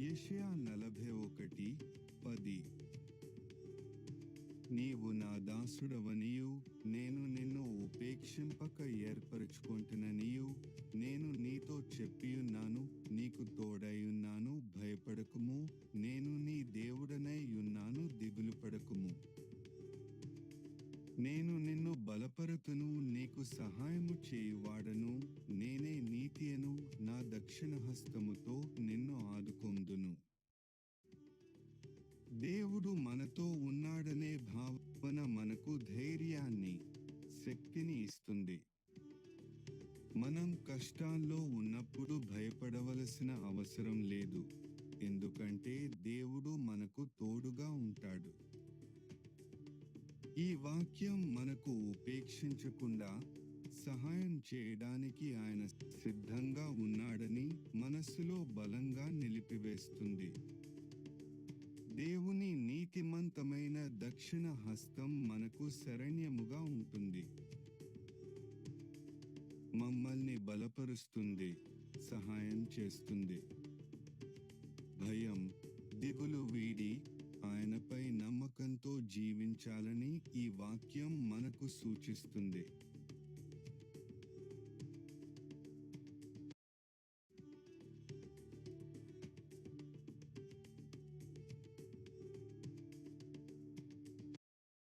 యషయా నలభై ఒకటి పది. నీవు నా దాసుడవనియు నేను నిన్ను ఉపేక్షింపక ఏర్పరచుకొంటుననియు నేను నీతో చెప్పియున్నాను నీకు తోడైయున్నాను భయపడకుము నేను నీ దేవుడనై ఉన్నాను దిగులు పడకుము. నేను నిన్ను బలపరుతును నీకు సహాయము చేయువాడను నేనే నీతియను నా దక్షిణ హస్తముతో నిన్ను దేవుడు మనతో ఉన్నాడనే భావన మనకు ధైర్యాన్ని శక్తిని ఇస్తుంది. మనం కష్టాల్లో ఉన్నప్పుడు భయపడవలసిన అవసరం లేదు. ఎందుకంటే దేవుడు మనకు తోడుగా ఉంటాడు. ఈ వాక్యం మనకు ఉపేక్షించకుండా సహాయం చేయడానికి ఆయన సిద్ధంగా ఉన్నాడని మనస్సులో బలంగా నిలిపివేస్తుంది. దేవుని నీతిమంతమైన దక్షిణ హస్తం మనకు శరణ్యముగా ఉంటుంది. మమ్మల్ని బలపరుస్తుంది సహాయం చేస్తుంది. భయం దిగులు వీడి ఆయనపై నమ్మకంతో జీవించాలని ఈ వాక్యం మనకు సూచిస్తుంది.